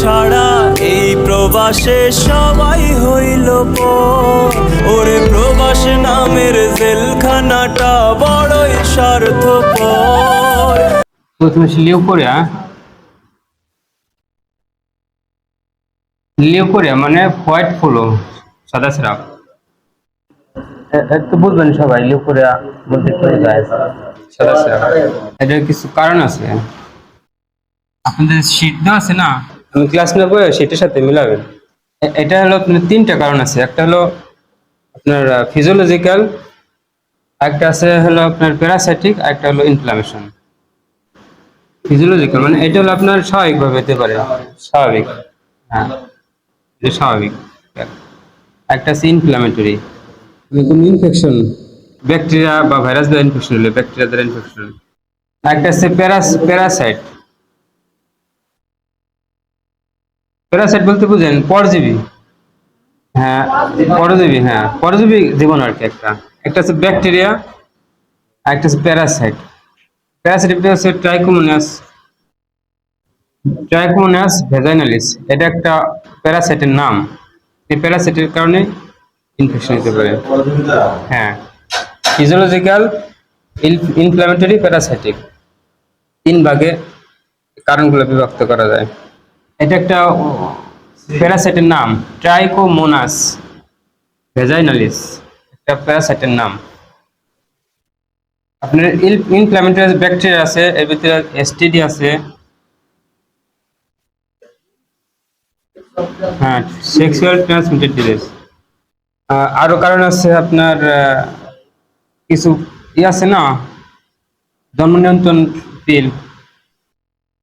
ছাড়া এই প্রবাসে সবাই হইল ওরে প্রবাস নামের জেলখানাটা বড়ই স্বার্থপর। লিউকোরিয়া মানে হোয়াইট ফুলো সাদা স্রাব একটু বুঝবেন সবাই লিউকোরিয়া বলতে কি বোঝায় সাদা স্রাব এটার কিছু কারণ আছে? আপনাদের শীত আছে না? ক্লাস নেব সেটার সাথে মিলাবেন এ- এটা হলো আপনার তিনটা কারণ আছে। একটা হলো আপনার ফিজিওলজিক্যাল একটা আছে হলো আপনার প্যারাসাইটিক একটা হলো ইনফ্লামেশন ফিজিওলজিক্যাল মানে এটা হলো আপনার স্বাভাবিকভাবে হতে পারে। স্বাভাবিক। হ্যাঁ এটা স্বাভাবিক। একটা আছে ইনফ্লামেটরি কোনো ইনফেকশন ব্যাকটেরিয়া বা ভাইরাস দ্বারা ইনফেকশন হলে ব্যাকটেরিয়া দ্বারা ইনফেকশন একটা আছে প্যারাস প্যারাসাইট প্যারাসাইট বলতে বুঝেন, পরজীবী। হ্যাঁ পরজীবী হ্যাঁ পরজীবী জীবন আর কি একটা। একটা আছে ব্যাকটেরিয়া আর একটা আছে প্যারাসাইট প্যারাসাইটিকটা হচ্ছে ট্রাইকোমোনাস ট্রাইকোমোনাস ভেজাইনালিস এটা একটা প্যারাসাইটের নাম। এই প্যারাসাইটের কারণে ইনফেকশন হতে পারে। হ্যাঁ ফিজিওলজিক্যাল ইনফ্ল্যামেটরি প্যারাসাইটিক তিন ভাগে কারণগুলো বিভক্ত করা যায়। এটা একটা প্যারাসাইটের নাম, ট্রাইকোমোনাস ভেজাইনালিস। একটা প্যারাসাইটের নাম। আপনার ইনফ্ল্যামেটরি ব্যাকটেরিয়া আছে, এর ভিতরে এসটিডি আছে। হ্যাঁ সেক্সুয়াল ট্রান্সমিটেড ডিজিজ। আরও কারণ আছে আপনার কিছু ই আছে না? জন্ম নিয়ন্ত্রণ পিল।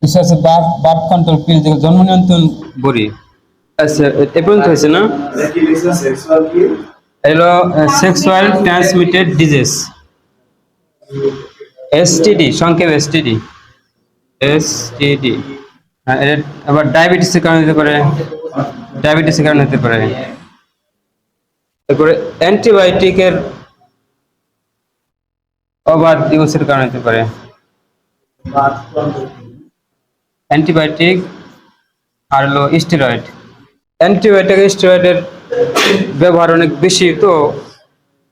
আছে বার্থ বার্থ কন্ট্রোল পিল যেগুলো জন্ম নিয়ন্ত্রণ বড়ি আচ্ছা এ- পর্যন্ত হয়েছে না? এলো সেক্সুয়াল ট্রান্সমিটেড ডিজিজ এসটিডি সংক্ষেপ এসটিডি এসটিডি আবার ডায়াবেটিসের কারণে হতে পারে। ডায়াবেটিসের কারণে হতে পারে। তারপরে অ্যান্টিবায়োটিকের অবাধ ইউজের কারণে হতে পারে। অ্যান্টিবায়োটিক আর হলো স্টেরয়েড। অ্যান্টিবায়োটিক স্টেরয়েডের ব্যবহার অনেক বেশি তো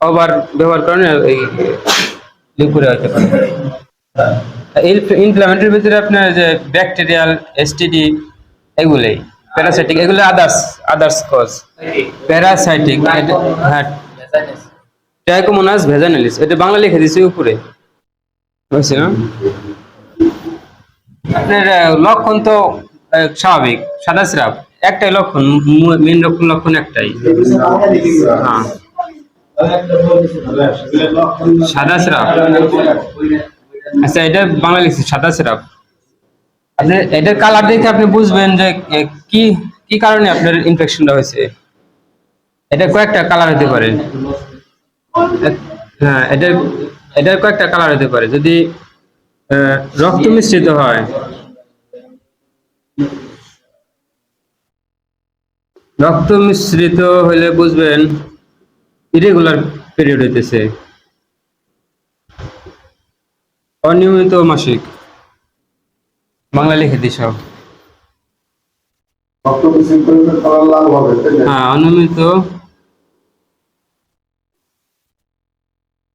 ওভার ব্যবহার কারণে এই লিকুইড হতে পারে। ইনফ্লামেটরির ভিতরে আপনার যে ব্যাকটেরিয়াল এসটিডি এগুলোই প্যারাসাইটিক এগুলো আদার্স আদার্স কজ প্যারাসাইটিক হ্যাঁ ট্রাইকোমোনাস ভেজানালিস এটা বাংলা লিখে দিয়েছি উপরে। বুঝছি না আপনার লক্ষণ তো স্বাভাবিক, সাদা স্রাব। একটাই লক্ষণ মেন লক্ষণ লক্ষণ একটাই। হ্যাঁ। সাদা স্রাব। আচ্ছা এটা বাংলা লিখছি, সাদা স্রাব। আপনি এটার কালার দেখে আপনি বুঝবেন যে কি কি কারণে আপনার ইনফেকশনটা হয়েছে। এটা কয়েকটা কালার হতে পারে। হ্যাঁ এটার এটার কয়েকটা কালার হতে পারে। যদি রক্ত মিশ্রিত হয়। রক্ত মিশ্রিত হলে বুঝবেন ইরেগুলার পিরিয়ড হইতেছে। অনিয়মিত মাসিক। বাংলা লিখে দিস হ্যাঁ অনিয়মিত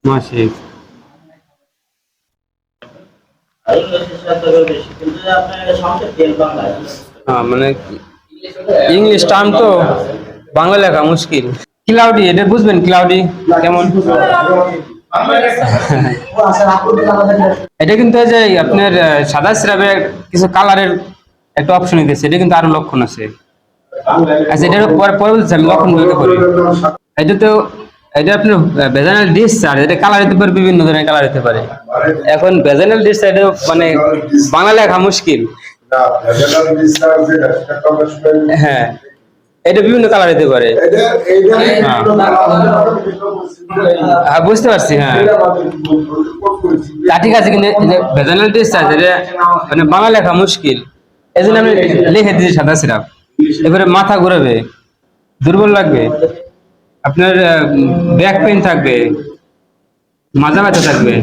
মাসিক। মানে ইংলিশ টার্ম তো বাংলা লেখা মুশকিল। ক্লাউডি, এটা বুঝবেন ক্লাউডি কেমন? এটা কিন্তু যে আপনার সাদা স্রাবে কিছু কালারের একটা অপশন দিয়েছে এটা কিন্তু আরও লক্ষণ আছে। আচ্ছা এটা পরে পরে বলছি আমি লক্ষণ বলতে এটা তো এটা আপনার ভেজানাল ডিসচার্জ এটা কালার হতে পারে, বিভিন্ন ধরনের কালার হতে পারে। এখন ভেজানাল ডিসচার্জ মানে বাংলা লেখা মুশকিল। হ্যাঁ এটা বিভিন্ন কালার হতে পারে। হ্যাঁ বুঝতে পারছি হ্যাঁ। তা ঠিক আছে, কিন্তু ভেজানাল ডিসচার্জ এটা মানে বাংলা লেখা মুশকিল। এই জন্য আমি লিখে দিয়েছি সাদা সিরাপ। এবারে মাথা ঘুরাবে, দুর্বল লাগবে। আপনার ব্যাক পেইন থাকবে মাজা ব্যথা থাকবে।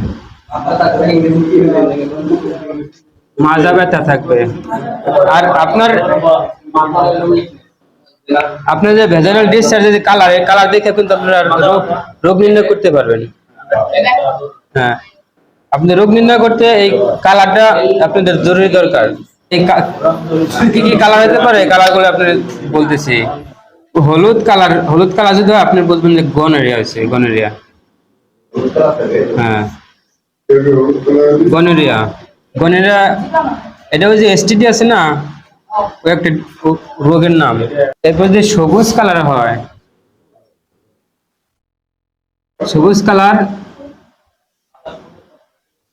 মাজা ব্যথা থাকবে। আর আপনার আপনার যে ভেজাল ডিসচার্জের যে কালার এই কালার দেখে কিন্তু আপনারা রোগ রোগ নির্ণয় করতে পারবেন। হ্যাঁ। আপনি রোগ নির্ণয় করতে এই কালারটা আপনাদের জরুরি দরকার। এই কা- কি কালার হতে পারে? কালারগুলো আপনি বলতেছি। হলুদ কালার হলুদ কালার যদি আপনি বলবেন যে গনেরিয়া হয়েছে, গনেরিয়া। হ্যাঁ। গনেরিয়া। গনেরিয়া, এটা ওই যে এসটিডি আছে না? ওই একটা রোগের নাম। এরপর যে সবুজ কালার হয়, সবুজ কালার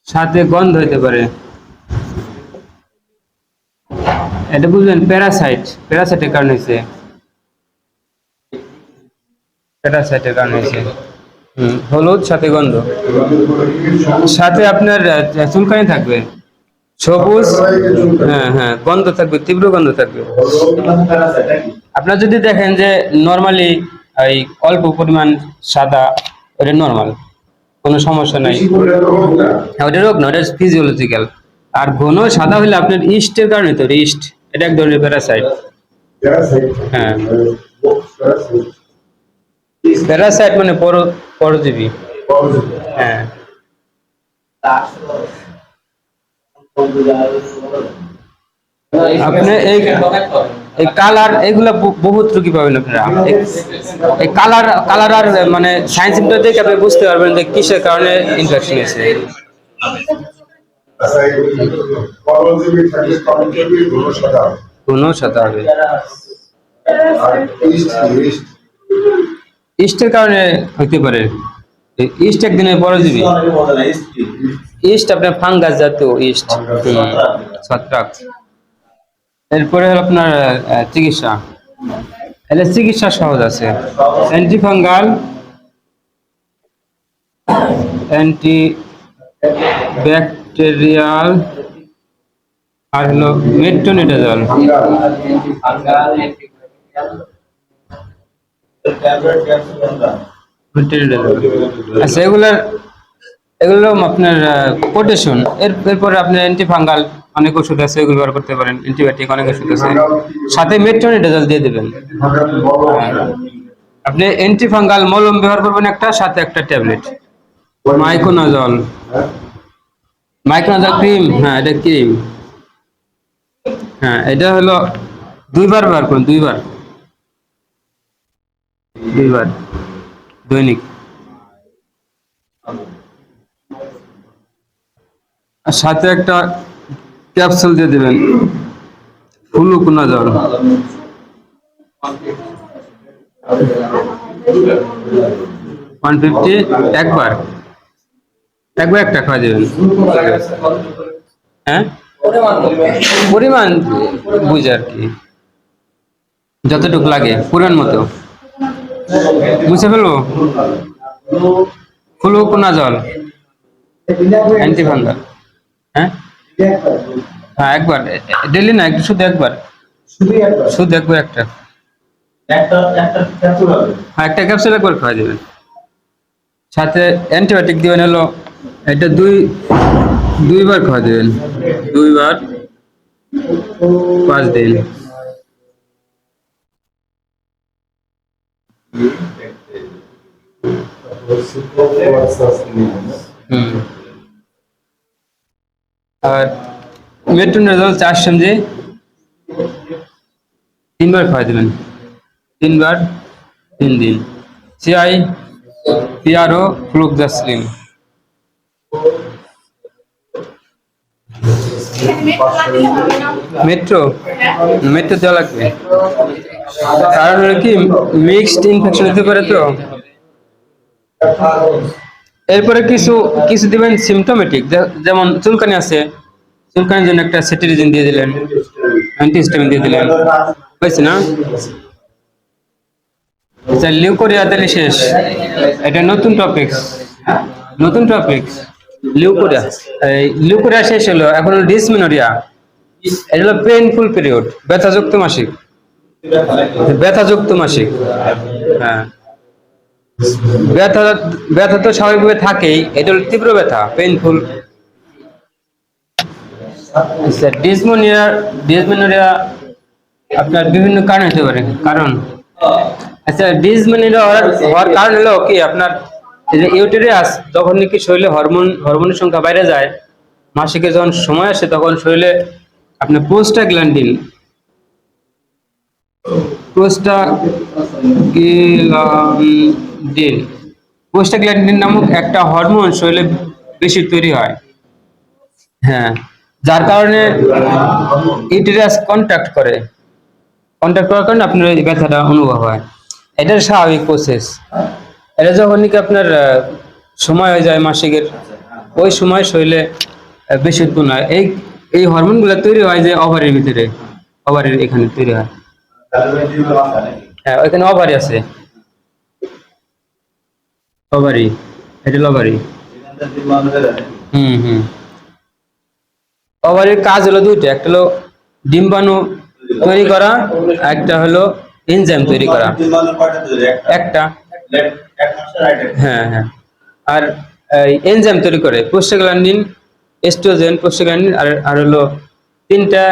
সাথে গন্ধ হতে পারে। এটা বুঝলেন, প্যারাসাইট, প্যারাসাইটের কারণে হয়েছে। প্যারাসাইটের কারণে হয়েছে। হলুদ, সাথে গন্ধ। সাথে আপনার চুলকানি থাকবে। সবুজ হ্যাঁ হ্যাঁ গন্ধ থাকবে, তীব্র গন্ধ থাকবে। আপনার যদি দেখেন যে নর্মালি এই অল্প পরিমাণ সাদা, ওটা নর্মাল কোনো সমস্যা নাই। ওটা রোগ না, ওটা ফিজিওলজিক্যাল আর ঘন সাদা হলে আপনার ইস্টের কারণে তো ইস্ট। এটা এক ধরনের প্যারাসাইট হ্যাঁ। প্যারাসাইট মানে পর পরজীবী। হ্যাঁ। আপনি এই এই কালার এগুলা বহুত রুগী পাবেন আপনারা। এই- কালার কালার আর মানে সায়েন্স সিমটম দেখে আপনি বুঝতে পারবেন যে কিসের কারণে ইনফেকশন হয়েছে। কমিটিভি গুলো সাদা হবে। ইস্টের কারণে হইতে পারে। ইস্ট একদিনের পরজীবী। ইস্ট আপনার ফাঙ্গাস জাতীয় ইস্ট। ছত্রাক। এরপরে হলো আপনার চিকিৎসা। এলে চিকিৎসা সহজ আছে। অ্যান্টিফাঙ্গাল অ্যান্টি ব্যাকটেরিয়াল আর হলো মেট্রোনিডাজল আচ্ছা এগুলার এগুলো আপনার কোটেশন এর এরপরে আপনার অ্যান্টিফাঙ্গাল অনেক ওষুধ আছে এগুলো ব্যবহার করতে পারেন। অ্যান্টিবায়োটিক অনেক ওষুধ আছে। সাথে মেট্রোনিডাজল দিয়ে দেবেন। আপনি অ্যান্টিফাঙ্গাল মলম ব্যবহার করবেন একটা সাথে একটা ট্যাবলেট মাইকোনাজল মাইক্রোনাজল ক্রিম হ্যাঁ এটা ক্রিম হ্যাঁ এটা হলো দুইবার ব্যবহার করুন দুইবার। দুইবার। দৈনিক। আর সাথে একটা ক্যাপসুল দিয়ে দেবেন। ফ্লুকোনাজল ওয়ান ফিফটি একবার। একবার একটা খাওয়া দেবেন হ্যাঁ? পরিমাণ বুঝে আর কি। যতটুকু লাগে পরিমাণ মতো। মুছে ফেলব? ফ্লুকোনাজল অ্যান্টিফাঙ্গাল হ্যাঁ? হ্যাঁ একবার। ডেলি না, একটু শুধু একবার। শুধু একবার একটা। হ্যাঁ একটা ক্যাপসুল একবার খাওয়া যাবেন সাথে অ্যান্টিবায়োটিক দিবেন হলো, এটা দুই, দুইবার খাওয়া দেবেন দুইবার, পাঁচ দিন। আর মেট্রোনাজল চার সঙ্গে তিনবার খাওয়া দেবেন। তিনবার তিন দিন। CI PRO ফ্লুকজাসলিন metro? মেট্রো দেওয়া লাগবে। কারণ হলো কি মিক্সড ইনফেকশন হতে পারে তো। এরপরে কিছু কিছু দিবেন সিমটোমেটিক যেমন চুলকানি আছে, চুলকানির জন্য একটা সেটিরিজিন দিয়ে দিলেন অ্যান্টিহিস্টামিন দিয়ে দিলেন। হয়েছে না? আচ্ছা লিউকোরিয়া তাহলে শেষ। এটা নতুন টপিক নতুন টপিক লিউকোরিয়া লিউকোরিয়া শেষ হলো, এখন ডিসমিনোরিয়া এটা হলো পেইনফুল পিরিয়ড ব্যথাযুক্ত মাসিক। ব্যথাযুক্ত মাসিক। হ্যাঁ। ব্যথা ব্যথা তো স্বাভাবিকভাবে থাকেই, এটা হলো তীব্র ব্যথা পেইনফুল আচ্ছা ডিসমোনিয়া আপনার বিভিন্ন কারণ হতে পারে, কারণ। আচ্ছা ডিসমেনিরা হওয়ার কারণ হলো কি, আপনার ইউটেরিয়াস যখন নাকি শরীরে হরমোন হরমোনের সংখ্যা বাইরে যায়? মাসিকে যখন সময় আসে, তখন শরীরে আপনার প্রোস্টাগ্ল্যান্ডিন প্রোস্টাগ্ল্যান্ডিন প্রোস্টাগ্ল্যান্ডিন নামক একটা হরমোন শরীরে বেশি তৈরি হয়। হ্যাঁ যার কারণে ইউটেরাস কন্ট্যাক্ট করে। কন্ট্যাক্ট করার কারণে আপনার এই ব্যথাটা অনুভব হয়। এটার স্বাভাবিক প্রসেস এটা যখন নাকি আপনার সময় হয়ে যায় মাসিকের, ওই সময় শরীরে বেশি উৎপন্ন হয়। এই এই হরমোনগুলো তৈরি হয় যে ওভারির ভিতরে, ওভারির এখানে তৈরি হয়। হ্যাঁ আছে। হুম হুম। কাজ হলো দুইটা, একটা হলো ডিম্বাণু তৈরি করা, একটা হলো এনজাইম তৈরি করা। একটা। হ্যাঁ হ্যাঁ। আর এনজাইম তৈরি করে প্রোস্টাগ্ল্যান্ডিন এস্ট্রোজেন প্রোস্টাগ্ল্যান্ডিন আর আর হলো তিনটা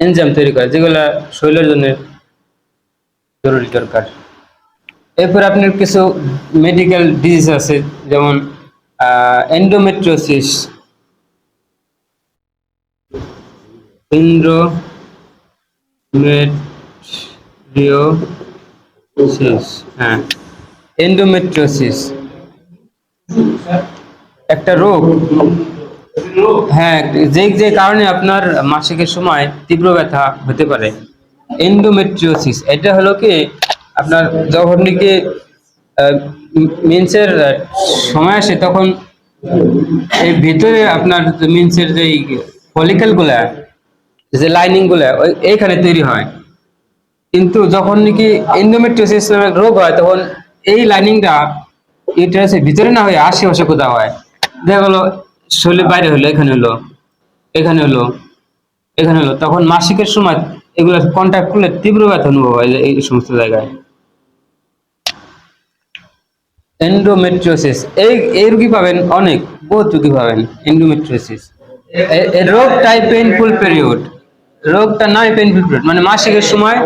এনজাইম তৈরি করে, যেগুলা শরীরের জন্য জরুরি দরকার। এরপর আপনার কিছু মেডিকেল ডিজিজ আছে, যেমন এন্ডোমেট্রোসিস হ্যাঁ এন্ডোমেট্রোসিস একটা রোগ হ্যাঁ যে যে কারণে আপনার মাসিকের সময় তীব্র ব্যথা হতে পারে। এন্ডোমেট্রিওসিস এটা হলো কি আপনার যখন নাকি মিন্সের সময় আসে তখন এই ভিতরে আপনার মিন্সের যে ফলিকেলগুলা, যে লাইনিংগুলা, ওই এইখানে তৈরি হয়। কিন্তু যখন নাকি এন্ডোমেট্রিওসিস রোগ হয়, তখন এই লাইনিংটা ইউটারাসের ভিতরে না হয়ে আশেপাশে কোথাও হয়। দেখা গেলো, শরীরের বাইরে হলো, এখানে হলো এখানে হলো এখানে হলো। তখন মাসিকের সময় এগুলো কন্ট্যাক্ট করলে তীব্র ব্যথা অনুভব হয় এই সমস্ত জায়গায়। এন্ডোমেট্রিওসিস এই এই রোগী পাবেন অনেক, বহুত রুগী পাবেন এন্ডোমেট্রিওসিস রোগটাই পেইনফুল পিরিয়ড রোগটা নাই পেইনফুল পিরিয়ড মানে মাসিকের সময়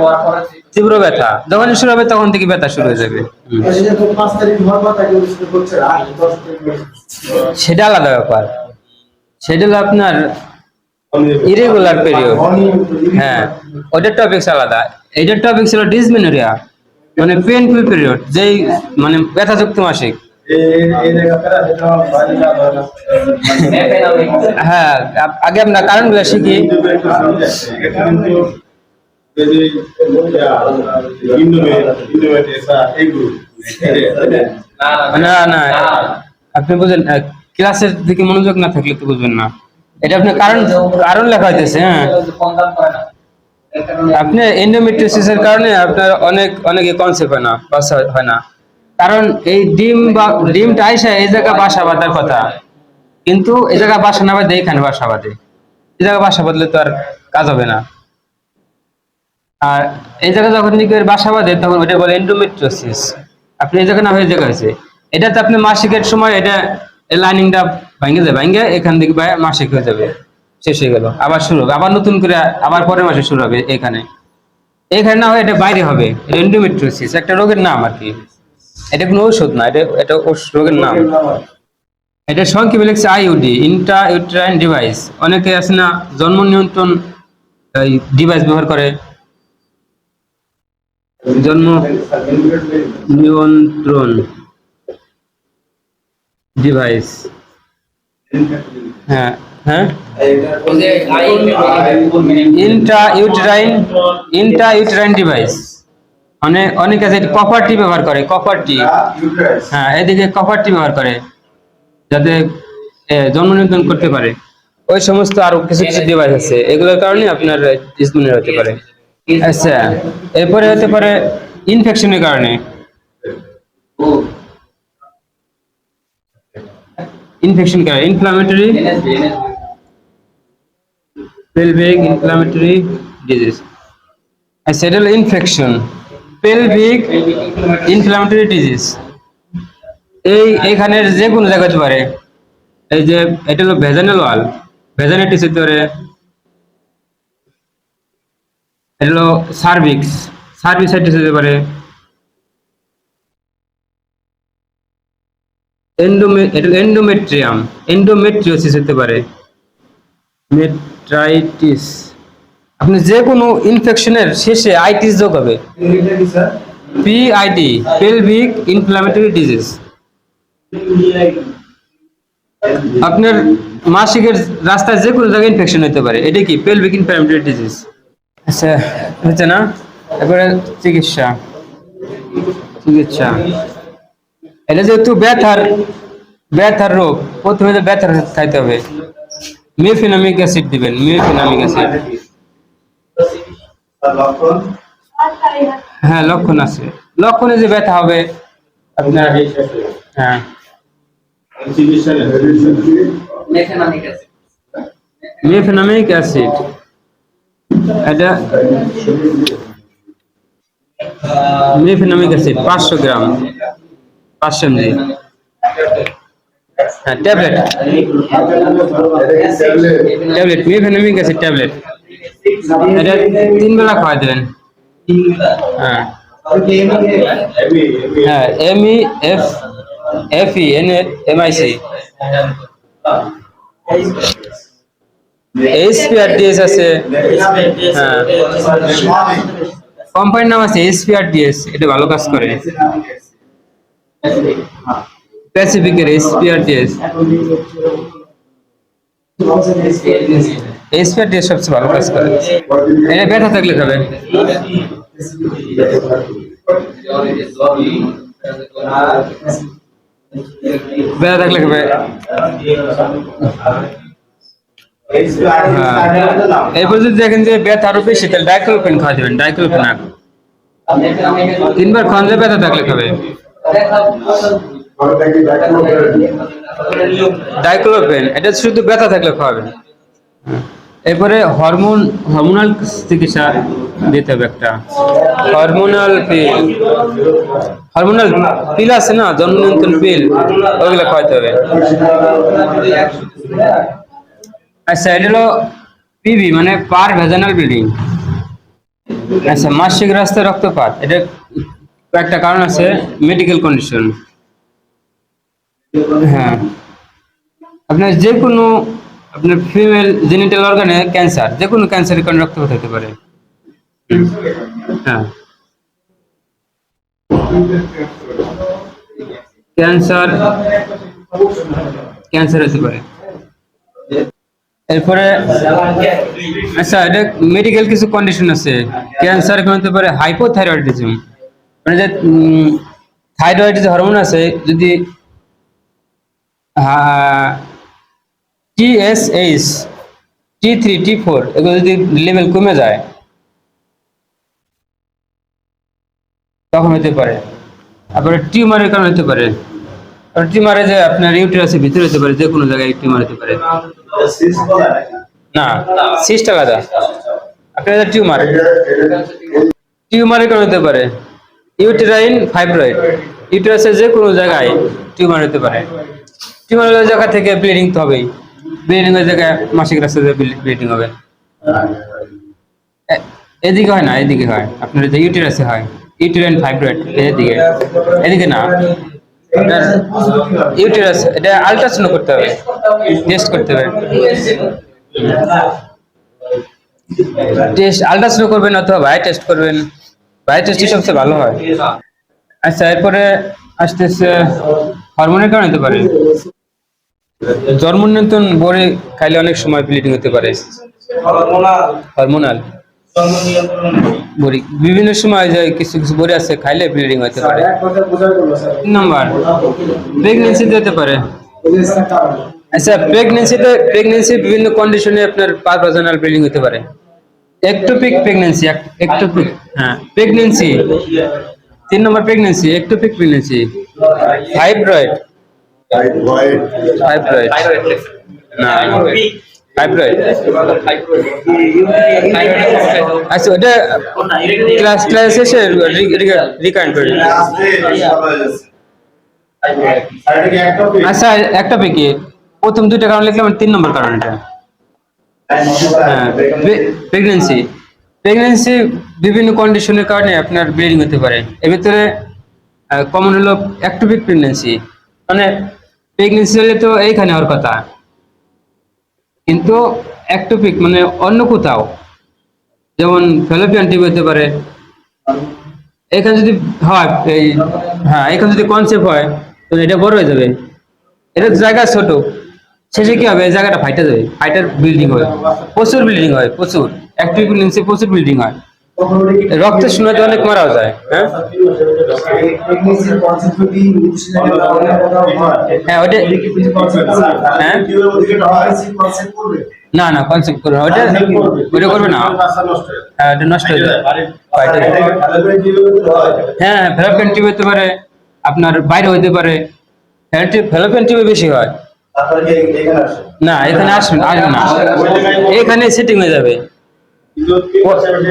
তীব্র ব্যথা, যখন শুরু হবে তখন থেকে ব্যথা শুরু হয়ে যাবে। সেটা আলাদা ব্যাপার। সেটা আপনার ইরেগুলার পিরিয়ড হ্যাঁ ওটার টপিকস আলাদা। এটার টপিক ছিল ডিসমেনোরিয়া মানে পেইনফুল পিরিয়ড যেই মানে ব্যথাযুক্ত মাসিক। হ্যাঁ আগে আমরা কারণগুলো শিখি। না না আপনি বুঝেন ক্লাসের দিকে মনোযোগ না থাকলে তো বুঝবেন না। এটা আপনার কারণ কারণ লেখা হইতেছে হ্যাঁ। আপনি এন্ডোমেট্রিওসিস এর কারণে আপনার অনেক অনেকে কনসেপ্ট হয় না বাসা হয় না। কারণ এই ডিম বা ডিমটা আইসা এই জায়গা বাসা বাঁধার কথা। কিন্তু এই জায়গা বাসা না বাঁধে, এখানে বাসা বাঁধে। এই জায়গা বাসা বাঁধলে তো আর কাজ হবে না। আর এই জায়গা যখন নাকি বাসা বাঁধে, তখন ওটা বলে এন্ডোমেট্রিওসিস আপনি এই জায়গা না হয়ে জায়গা হয়েছে। এটা তো আপনি মাসিকের সময় এটা লাইনিংটা ভাঙে যাবে ভাঙে এখান থেকে মাসিক হয়ে যাবে, শেষ হয়ে গেল। আবার শুরু হবে, আবার নতুন করে, আবার পরের মাসে শুরু হবে এখানে। এখানে না হয় এটা বাইরে হবে এন্ডোমেট্রিওসিস একটা রোগের নাম আর কি। এটা কোনো ঔষধ না, এটা এটা রোগের নাম। এটা সংক্ষেপে লিখছে আইউডি ইন্ট্রা ইউট্রাইন ডিভাইস অনেকে আছে না, জন্ম নিয়ন্ত্রণ ডিভাইস ব্যবহার করে। জন্ম নিয়ন্ত্রণ ডিভাইস হ্যাঁ হ্যাঁ? Intrauterine intrauterine device অনেকে আছে ব্যবহার করে কপারটি হ্যাঁ এদিকে কপারটি ব্যবহার করে যাতে জন্ম নিয়ন্ত্রণ করতে পারে। ওই সমস্ত আরও কিছু কিছু ডিভাইস আছে এগুলোর কারণে আপনার ডিসমিনের হতে পারে। আচ্ছা এরপরে হতে পারে ইনফেকশনের কারণে। ইনফেকশন কারণে ইনফ্লামেটরি ডিজিজ আচ্ছা এটা হলো ইনফেকশন পেলভিক ইনফ্লামেটরি ডিজিজ এই এইখানের যে কোনো জায়গা হতে পারে। এই যে, এটা হলো ভেজানেল ওয়াল ভেজানাইটিস হতে পারে। এটা হলো সার্ভিক্স সার্ভিসাইটিস হতে পারে এন্ডোমে এটা এন্ডোমেট্রিয়াম এন্ডোমেট্রিওসিস হতে পারে। মেট্রাইটিস আপনি যে কোনো ইনফেকশনের শেষে আইটিস যোগ হবে পিআইডি পেলভিক ইনফ্লামেটরি ডিজিজ আপনার মাসিকের রাস্তায় যে কোনো জায়গায় ইনফেকশন হতে পারে। এটা কি? পেলভিক ইনফ্লামেটরি ডিজিজ আচ্ছা হচ্ছে না? এবারে চিকিৎসা। চিকিৎসা। এটা যেহেতু ব্যথার ব্যথার রোগ প্রথমে তো ব্যথার খাইতে হবে। মিওফিনামিক অ্যাসিড দিবেন মিওফিনামিক অ্যাসিড। হ্যাঁ লক্ষণ আছে। লক্ষণে যে ব্যথা হবে আপনার হ্যাঁ মিওফিনামিক অ্যাসিড। এটা মিওফিনামিক অ্যাসিড পাঁচশো গ্রাম। পাঁচশো এমজি হ্যাঁ tablet. Tablet mefenamic acid tablet. এটা তিন বেলা খাওয়া দেবেন। হ্যাঁ। হ্যাঁ M E F F E N M I C এইচপিআরডিএস আছে। হ্যাঁ। কোম্পানির নাম আছে এইচপিআরডিএস এটা ভালো কাজ করে। প্যাসিফিকের এইচপিআরডিএস এইচপিআরডিএস সবচেয়ে ভালো কাজ করে। এটা ব্যথা থাকলে খাবে। ব্যথা থাকলে খাবে। হ্যাঁ। এরপর যদি দেখেন যে ব্যথা আরও বেশি তাহলে ডাইক্লোফেন খাওয়া দেবেন ডাইক্লোফেন আর তিনবার খাওয়ান যায় ব্যথা থাকলে খাবে। ডাইক্লোফেন এটা শুধু ব্যথা থাকলে খাওয়াবেন। এরপরে হরমোন হরমোনাল চিকিৎসা দিতে হবে একটা। হরমোনাল পিল হরমোনাল পিল আছে না? জন্ম নিয়ন্ত্রণ পিল ওইগুলো খাওয়াতে হবে। আচ্ছা এটা হলো পিবি মানে পার ভেজানাল ব্লিডিং আচ্ছা মাসিক রাস্তায় রক্তপাত, এটা একটা কারণ আছে মেডিকেল কন্ডিশন হ্যাঁ। আপনার যে কোনো আপনার ফিমেল জেনিটাল অর্গানে ক্যান্সার যে কোনো ক্যান্সারের কারণে রক্তপাত হতে পারে। হ্যাঁ। ক্যান্সার ক্যান্সার হতে পারে। এরপরে আচ্ছা এটা মেডিকেল কিছু কন্ডিশন আছে। ক্যান্সার হতে পারে হাইপোথাইরয়েডিজম মানে যে থাইরয়েড যে হরমোন আছে, যদি T S H T three T four এগুলো যদি লেভেল কমে যায়, তখন হতে পারে। তারপরে টিউমারের কারণে হতে পারে। টিউমারে যে আপনার ইউটেরাসের ভিতরে হতে পারে, যে কোনো জায়গায় টিউমার হতে পারে। না সিস্ট আলাদা। আপনার টিউমার টিউমারের কারণে হতে পারে। Uterine fibroid. ইউটেরাসের যে কোনো জায়গায় টিউমার হতে পারে। টিউমার জায়গা থেকে ব্লিডিং তো হবেই। ব্লিডিং এর জায়গায় মাসিক রাস্তা ব্লিডিং হবে। এদিকে হয় না, এদিকে হয়। আপনার যে ইউটেরাসে হয়, ইউটেরাইন ফাইব্রয়েড, এদিকে। এদিকে না। ইউটেরাস, এটা আল্ট্রাসাউন্ড করতে হবে। টেস্ট করতে হবে। টেস্ট আল্ট্রাসাউন্ড করবেন অথবা ভাই টেস্ট করবেন। ভাই টেস্টই সবচেয়ে ভালো হয় আচ্ছা এরপরে আসতেছে হরমোনের কারণে হতে পারে। জন্ম নিয়ন্ত্রণ বড়ি খাইলে অনেক সময় ব্লিডিং হতে পারে। হরমোনাল। বড়ি বিভিন্ন সময় যে কিছু কিছু বড়ি আছে, খাইলে ব্লিডিং হতে পারে। নম্বর প্রেগনেন্সিতে হতে পারে। আচ্ছা প্রেগনেন্সিতে প্রেগনেন্সি বিভিন্ন কন্ডিশনে আপনার পাঁচ ব্লিডিং হতে পারে। একটোপিক প্রেগনেন্সি একটোপিক হ্যাঁ প্রেগনেন্সি তিন নম্বর pregnancy ectopic pregnancy fibroid fibroid না ফাইব্রয়েড আচ্ছা ওটা ক্লাস ক্লাস করে আচ্ছা একটা পেকে প্রথম দুইটা কারণ লিখলাম তিন নম্বর কারণ এটা হ্যাঁ প্রেগনেন্সি প্রেগনেন্সি বিভিন্ন কন্ডিশনের কারণে আপনার ব্লিডিং হতে পারে। এর ভিতরে কমন হলো অ্যাক্টোপিক প্রেগনেন্সি মানে প্রেগনেন্সি হলে তো এইখানে হওয়ার কথা। কিন্তু অ্যাক্টোপিক মানে অন্য কোথাও। যেমন ফেলোপিয়ান টিউব হতে পারে। এখানে যদি হয়, এই হ্যাঁ এখানে যদি কনসেপ্ট হয় তো এটা বড় হয়ে যাবে। এটা জায়গা ছোট। শেষে কি হবে? জায়গাটা ফাইটে যাবে। ফাইটার বিল্ডিং হয় প্রচুর বিল্ডিং হয়, প্রচুর। অ্যাক্টিভ প্রেগনেন্সি প্রচুর বিল্ডিং হয়। রক্ত শূন্যতে অনেক মারাও যায় হ্যাঁ? হ্যাঁ ওটা হ্যাঁ? না না কনসেপ্ট করবে। ওটা ওটা করবে না। হ্যাঁ ওটা নষ্ট হয়ে যাবে হ্যাঁ ফেলোপিয়ান টিউব হতে পারে, আপনার বাইরে হতে পারে। ফেলোপিয়ান টিউবে বেশি হয়। না, এখানে আসবেন আসবে না। এখানে সেটিং হয়ে যাবে।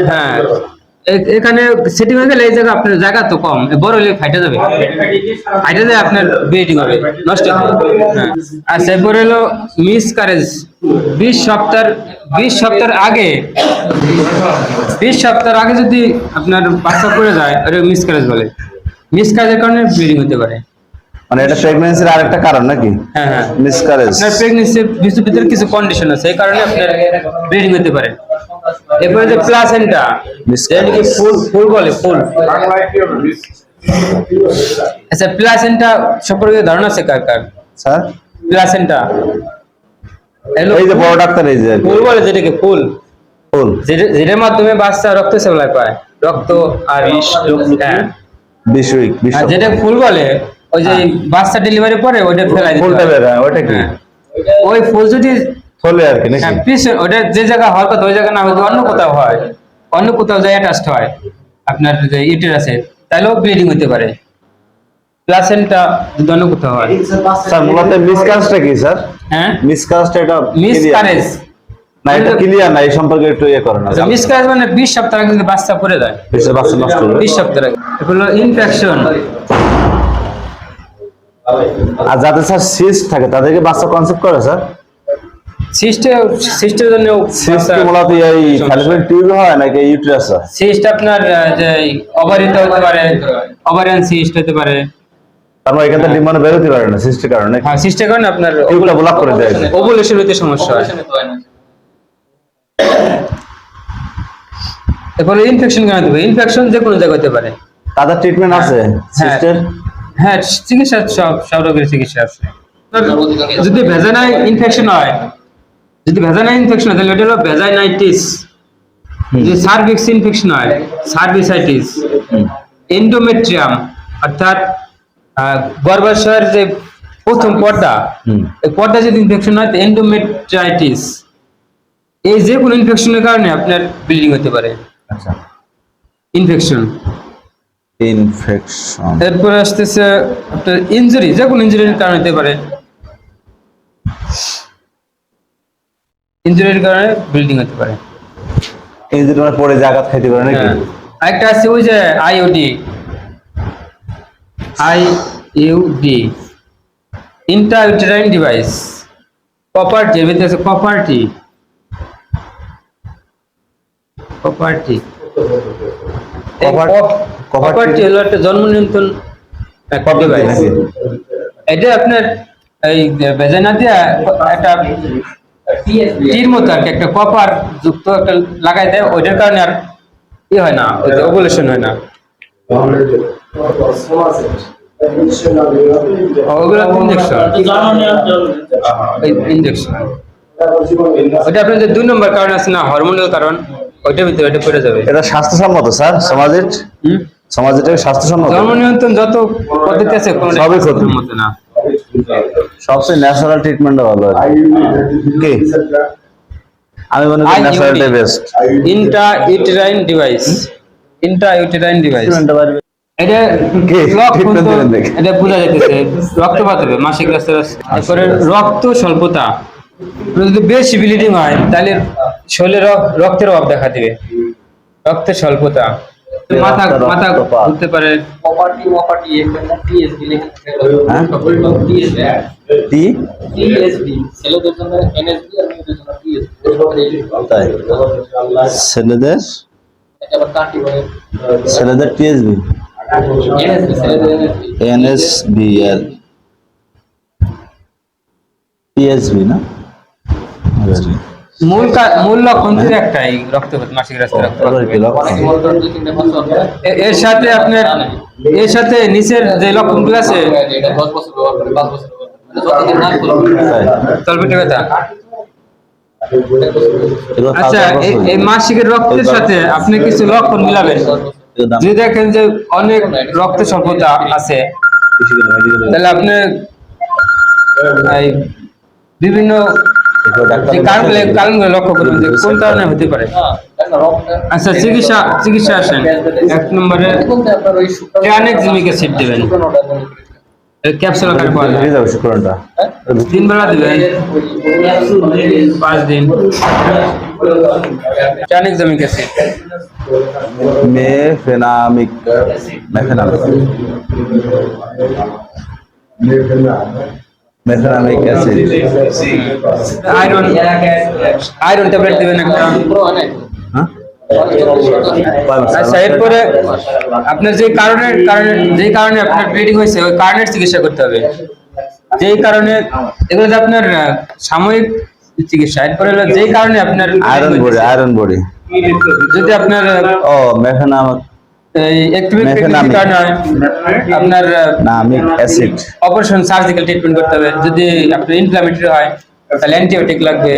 হ্যাঁ। এখানে সেটিং হয়ে গেলে এই জায়গা আপনার জায়গা তো কম। বড় হলে ফাইটে যাবে। ফাইটে যায় আপনার ব্লিডিং হবে। নষ্ট হবে। হ্যাঁ। আর তারপরে হলো মিস কারেজ বিশ সপ্তাহ বিশ সপ্তাহ আগে, বিশ সপ্তাহ আগে যদি আপনার বাচ্চা পড়ে যায় ওটা মিস কারেজ বলে। মিস কারেজের কারণে ব্লিডিং হতে পারে। মানে এটা প্রেগন্যান্সির আরেকটা কারণ নাকি? হ্যাঁ হ্যাঁ। মিসকারেজ আপনার প্রেগনেন্সি ভিতর ভিতরে কিছু কন্ডিশন আছে এই কারণে আপনার ব্লিডিং হতে পারে। এরপরে যে প্লাসেন্টা যেটাকে ফুল ফুল বলে ফুল। আচ্ছা প্লাসেন্টা সম্পর্কে ধারণা আছে কার কার? স্যার? প্লাসেন্টা এই যে বড় ডাক্তার এই যে ফুল বলে যেটাকে ফুল। ফুল। যেটা- যেটার মাধ্যমে বাচ্চা রক্ত সাপ্লাই পায় রক্ত আর হ্যাঁ। উইক বিশ আর যেটা ফুল বলে ওই যে বাচ্চা ডেলিভারি পরে ওইটা ফেলাই দিতে ফুলটা হয়। বের হয় ওটা কি? হ্যাঁ। ওই ফুল যদি থলে আর কি নাকি? হ্যাঁ, পিছনে ওটা যে জায়গা হওয়ার কথা ওই জায়গা না হয়তো অন্য কোথাও হয় অন্য কোথাও যায় অ্যাটাচড হয় আপনার যে ইটের আছে তাহলেও ব্লিডিং হতে পারে। প্লাসেন্টা যদি অন্য কোথাও হয়। স্যার মূলত মিসকারেজটা কি স্যার? হ্যাঁ? মিসকারেজটা এটা মিস clear? না এটা ক্লিয়ার না এই সম্পর্কে একটু ইয়ে করেন মিস কারেজ মানে বিশ সপ্তাহ আগে যদি বাচ্চা পড়ে যায়। বাচ্চা নষ্ট হলো। বিশ সপ্তাহ আগে। এগুলো ইনফেকশন আর যাদের স্যার সিস্ট থাকে তাদেরকে বাচ্চা কনসেপ্ট করে স্যার? সিস্টে সিস্টের জন্য সিস্ট মূলত এই ফ্যালোপিয়ান টিউব হয় নাকি ইউটেরাস সিস্ট আপনার যে অবারিত হতে পারে ওভারিয়ান সিস্ট হতে পারে। তার মানে এখান থেকে ডিমান্ড বেরোতে পারে না সিস্টের কারণে? হ্যাঁ সিস্টের কারণে আপনার ব্লক করে দেয় ওভুলেশন হতে সমস্যা হয়। এরপরে ইনফেকশন কেন ইনফেকশন যে কোনো জায়গায় হতে পারে। তাদের ট্রিটমেন্ট আছে সিস্টের হ্যাঁ চিকিৎসা সব সব রোগের চিকিৎসা আছে। যদি ভেজানাই ইনফেকশন হয় যদি ভেজানাই ইনফেকশন হয় তাহলে ওটা হলো ভেজাইনাইটিস। যদি সার্ভিক্স ইনফেকশন হয় সার্ভিসাইটিস। এন্ডোমেট্রিয়াম অর্থাৎ গর্ভাশয়ের যে প্রথম পর্দা। এই পর্দা যদি ইনফেকশন হয় এন্ডোমেট্রাইটিস এই যে কোনো ইনফেকশনের কারণে আপনার ব্লিডিং হতে পারে। আচ্ছা। ইনফেকশন ইনফেকশন এরপরে আসতেছে আপনার ইনজুরি যে কোনো ইনজুরির কারণে হতে পারে। ইনজুরির কারণে ব্লিডিং হতে পারে। যে তোমার পরে যে খাইতে পারে নাকি? হ্যাঁ। আরেকটা আছে ওই যে IOD I U D intrauterine device property এর ভিতরে আছে প্রপার্টি প্রপার্টি প্রপার্টি হলো একটা জন্ম নিয়ন্ত্রণ একটা ডিভাইস? এটা আপনার এই বেজানা দিয়া একটা টির মতো আর কি একটা কপার যুক্ত একটা লাগাই দেয় ওইটার কারণে আর ই হয় না ওই যে ওভুলেশন হয় না। ওগুলো ইঞ্জেকশন ইঞ্জেকশন ওইটা আপনার যে দুই নম্বর কারণ আছে না হরমোনাল কারণ ওইটার ভিতরে ওইটা পড়ে যাবে। এটা স্বাস্থ্যসম্মত স্যার সমাজের? হুম? সমাজের এটা স্বাস্থ্যসম্মত। জন্ম নিয়ন্ত্রণ যত পদ্ধতি আছে কোনো সবই ক্ষতি। না। সবচেয়ে ন্যাচারাল ট্রিটমেন্ট ভালো কি। আমি মনে করি ন্যাচারালটাই best intrauterine device intrauterine device এটা বোঝা যাইতেছে রক্তপাত হবে মাসিক রাস্তায় তারপরে রক্ত স্বল্পতা। যদি বেশি ব্লিডিং হয় তাহলে শরীরে রক্তের অভাব দেখা দিবে। রক্তের স্বল্পতা। মাথা রক্ত- মাথা রক্তপাত। ঘুরতে পারে প্রপার্টি প্রপার্টি এখানে টিএসবি লেখা হ্যাঁ? টিএসবি টি টিএসবি ছেলেদের জন্য এনএসবি আর মেয়েদের জন্য টিএসবি তাই ছেলেদের এটা আবার কাটি বলে ছেলেদের টিএসবি এনএসবি ছেলেদের এনএসবি এনএসবিএল টিএসবি না মূল মূল লক্ষণ তো একটাই রক্তপাত মাসিক রাস্তা এ- এর সাথে আপনার এর সাথে নিচের যে লক্ষণগুলো আছে করে মানে? তলপেটে ব্যথা আচ্ছা এই- মাসিকের রক্তের সাথে আপনি কিছু লক্ষণ মিলাবেন। যদি দেখেন যে অনেক রক্ত স্বল্পতা আছে। তাহলে আপনি বিভিন্ন কারণগুলো কারণগুলো লক্ষ্য করবেন যে কোন কারণে হতে পারে। হ্যাঁ একটা রক্ত আচ্ছা চিকিৎসা চিকিৎসা আসেন। এক নম্বরে বলতে আপনার ওই শুক্রাণু ট্রানেক্সিমিক অ্যাসিড দেবেন। শুক্রাণুটা মনে করেন। ক্যাপসুল আকারে পাওয়া যায় দিয়ে যাবে শুক্রবারটা তিন বেলা দিবেন। পাঁচ দিন। Tranexamic acid mefenamic mefenamic. Mefenamic. Acid iron. Iron tablet দিবেন একটা। হ্যাঁ? আচ্ছা এরপরে আপনার যে কারণে কারণে যে কারণে আপনার ব্লিডিং হয়েছে ওই কারণের চিকিৎসা করতে হবে। যেই কারণে এগুলো আপনার সাময়িক চিকিৎসা এরপরে যেই কারণে আপনার আয়রন বডি আয়রন বডি। যদি আপনার ও মেফেনামিক আপনার অ্যাসিড অপারেশন সার্জিক্যাল ট্রিটমেন্ট করতে হবে। যদি আপনার ইনফ্লামেটরি হয় তাহলে অ্যান্টিবায়োটিক লাগবে।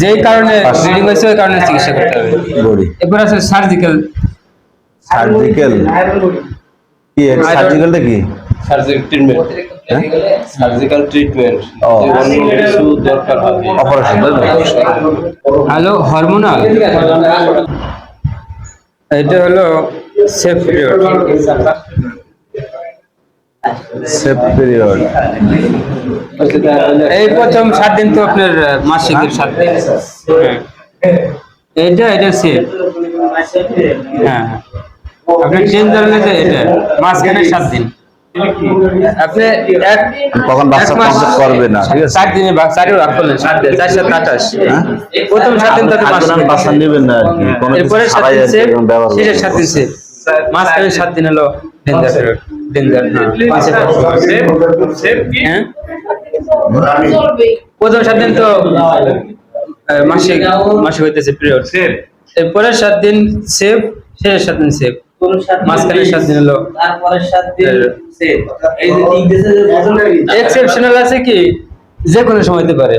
যেই কারণে ব্লিডিং হয়েছে ওই কারণে চিকিৎসা করতে হবে। বডি। এরপর আছে সার্জিক্যাল সার্জিক্যাল কি সার্জিক্যালটা কি? Surgical treatment? সার্জিক্যাল ট্রিটমেন্ট ও। অন্য কিছু দরকার হবে অপারেশন হ্যালো হরমোনাল এটা হলো সেফ পিরিয়ড। Safe period. এই প্রথম সাত দিন তো আপনার মাসিকের সাত দিন। এটা এইটা এটা সেফ। হ্যাঁ আপনি চেঞ্জ ধরনের এটা মাঝখানে সাত দিন। আপনি এক কখন বাচ্চা এক করবে না, ঠিক আছে? চার দিনে চারও ভাগ করলেন সাত দিন চার সাত আঠাশ হ্যাঁ? প্রথম সাত দিন তাতে মাস বাচ্চা নেবেন না আর কি কোনো এরপরে সাত দিন সেফ এরকম ব্যবহার করবেন। শেষের সাত দিন সেফ মাঝখানে সাত দিন হলো ডেঞ্জার ডেঞ্জার হ্যাঁ প্রথম সাত দিন তো মাসে মাসিক হইতেছে পিরিয়ড এরপরে সাত দিন সেফ শেষের সাত দিন সেফ মাঝখানে সাত দিন হলো। তারপরে সাত দিন এই যে যে বদল হয়ে গেছে। এক্সেপশনাল আছে কি? যে কোনো সময় হতে পারে।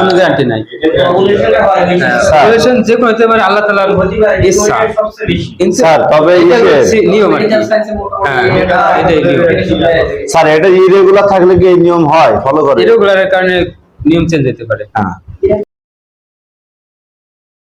কোনো গ্যারান্টি নাই। পপুলেশনে হয় বেশি। Population যে কোনো হতে পারে আল্লাহ তাআলার ইচ্ছা সবচেয়ে বেশি। কিন্তু স্যার, তবে নিয়ম হ্যাঁ। স্যার এটা ইরেগুলার থাকলে কি এই নিয়ম হয়? ফলো করে। ইরেগুলারের কারণে নিয়ম চেঞ্জ হতে পারে। হ্যাঁ।